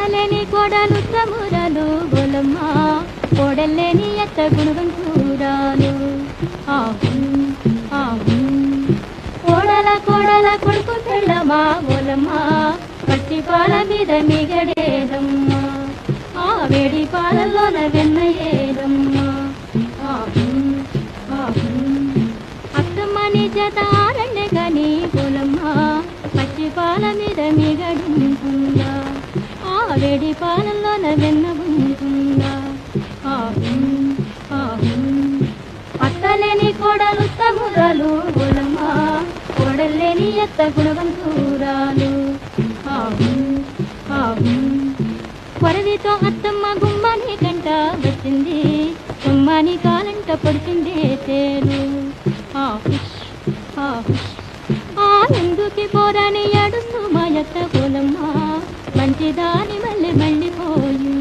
కొడలేని కోడలు తమురాలు గోలమ్మ కోడలేని ఎత్త గుణగంటూరాలు ఆహు ఆహు. కొడల కోడల కొడుకు పెళ్ళమా గోలమ్మ పట్టి పాల మీద మిగడేదమ్మా. ఆ వేడి పాలలోన వెన్నయ్యేదమ్మా ఆహు ఆహు. అత్తమ్మ నిజత చేత ఆడండే గాని పట్టి పాల మీద మిగడుంటుందా? వేడి పాలల్లో వెన్న ఉంటుందా ఆహు ఆహు. అత్తలేని కోడలు తమురాలు గోలమ్మ కోడలేని ఎత్త గుణవంతురాలు. ఆహు ఆహు. కొరవితో అత్తమ్మ గుమ్మని కంట వచ్చింది. గుమ్మని కాలంట పడుతుంది తేలు ఆహుష్ ఆహుష్. ఆ ఎందుకి పోరాని అడుస్తూ మా ఎత్త దాని వల్లే మండిపోయి